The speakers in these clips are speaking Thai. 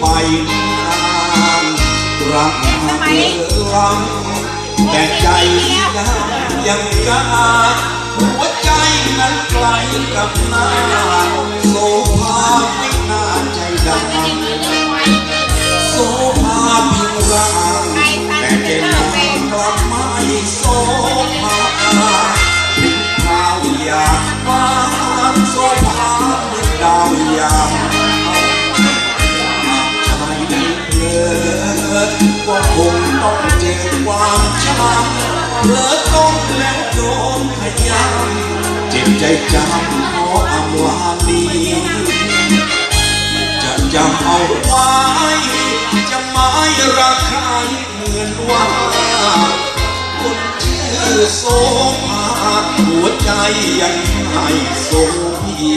ไปนานรักเธอลังแต่ใจยังยังกาหัวใจนั้นไกลกับน้า ก็คงต้องเจอความช้ำเพลอต้องแล้วโดนขยำเจ็บใจจำขออำลานี้จะจำเอาไว้จะไม่รักใครเหมือนว่าคนชื่อโสภาหัวใจยังให้โสพี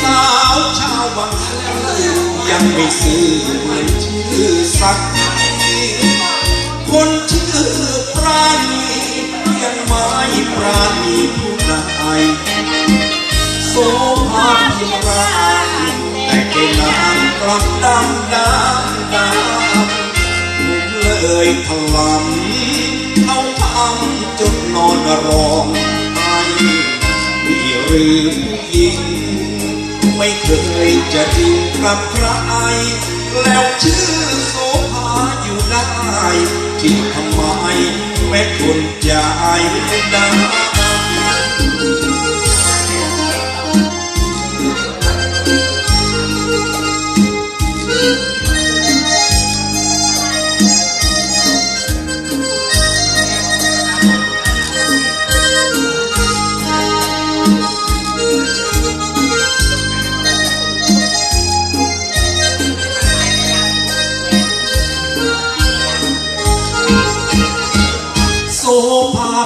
สาวชาวบางซื่อยังไม่ซื่อเหมือนชื่อสัก ปราณียังไม่ปราณีผู้ใดโสภาเพียงร่างแต่เกนานกลับดำดำดำผมเลยถลำเขาทำจนนอนร้องไห้มีหรือผู้หญิง ไม่เคยจะดิ้งกับใคร แล้วชื่อโสภาอยู่ได้ที่ทำไมแม่คนใจดำ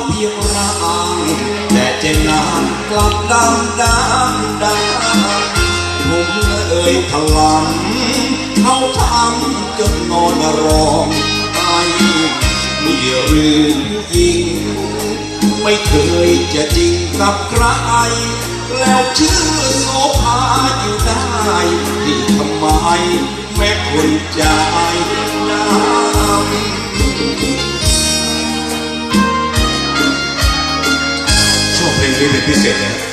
เพียงร่างแต่เจนานกลับดำดำดำผมเลยถลำเขาทำจนนอนร้องไห้มีหรือผู้หญิง ไม่เคยจะจริงกับใคร แล้วชื่อโสภาอยู่ได้ที่ทำไมแม่คนใจด Yeni lisede